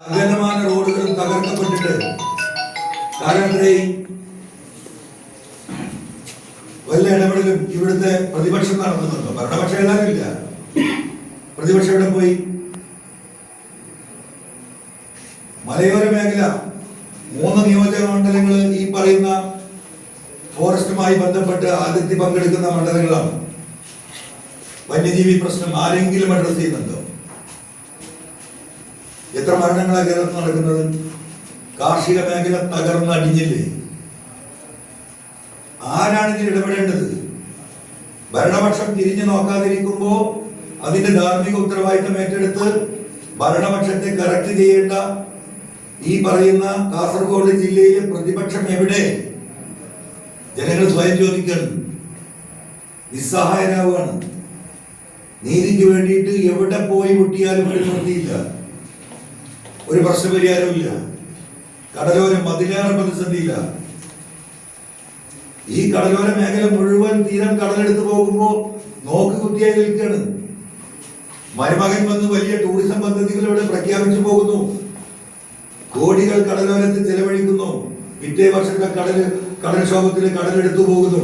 സകലമാന റോഡുകളും തകർക്കപ്പെട്ടിട്ട്. കാലത്രയും വല്ല ഇടപെടലും ഇവിടുത്തെ പ്രതിപക്ഷം നടത്തുന്നുണ്ടോ? ഭരണപക്ഷം എല്ലാവരും ഇല്ല പ്രതിപക്ഷം ഇവിടെ പോയി? മലയോര മേഖല. മൂന്ന് നിയോജക മണ്ഡലങ്ങൾ ഈ പറയുന്ന ഫോറസ്റ്റുമായി ബന്ധപ്പെട്ട് അതിർത്തി പങ്കെടുക്കുന്ന മണ്ഡലങ്ങളാണ്. വന്യജീവി പ്രശ്നം ആരെങ്കിലും അഡ്രസ് ചെയ്യുന്നുണ്ടോ? എത്ര മരണങ്ങളാണ് കേരളത്തിൽ നടക്കുന്നത്? കാർഷിക മേഖല തകർന്നടിഞ്ഞില്ലേ ആരാണ് ഇതിൽ ഇടപെടേണ്ടത്? ഭരണപക്ഷം തിരിഞ്ഞു നോക്കാതിരിക്കുമ്പോ അതിന്റെ ധാർമ്മിക ഉത്തരവാദിത്തം ഏറ്റെടുത്ത് ഭരണപക്ഷത്തെ കറക്റ്റ് ചെയ്യേണ്ട ഈ പറയുന്ന കാസർഗോഡ് ജില്ലയിലെ പ്രതിപക്ഷം എവിടെ? ജനങ്ങൾ സ്വയം ചോദിക്കണം. നിസ്സഹായരാവുകയാണ് നീതിക്ക് വേണ്ടിയിട്ട് എവിടെ പോയി മുട്ടിയാലും ഒരു നിർത്തിയില്ല ഒരു പ്രശ്നപരിഹാരമില്ല കടലോരം അതിലേറെ പ്രതിസന്ധിയില്ല ഈ കടലോര മേഖല മുഴുവൻ തീരം കടലെടുത്ത് പോകുമ്പോ നോക്ക് കുത്തിയായി നിൽക്കുകയാണ്. മരുമകൻ വന്ന് വലിയ ടൂറിസം പദ്ധതികൾ ഇവിടെ പ്രഖ്യാപിച്ചു പോകുന്നു. കോടികൾ കടലോരത്ത് ചെലവഴിക്കുന്നു. പിറ്റേ വർഷത്തെ കടൽ കടൽക്ഷോഭത്തിൽ കടലെടുത്തു പോകുന്നു.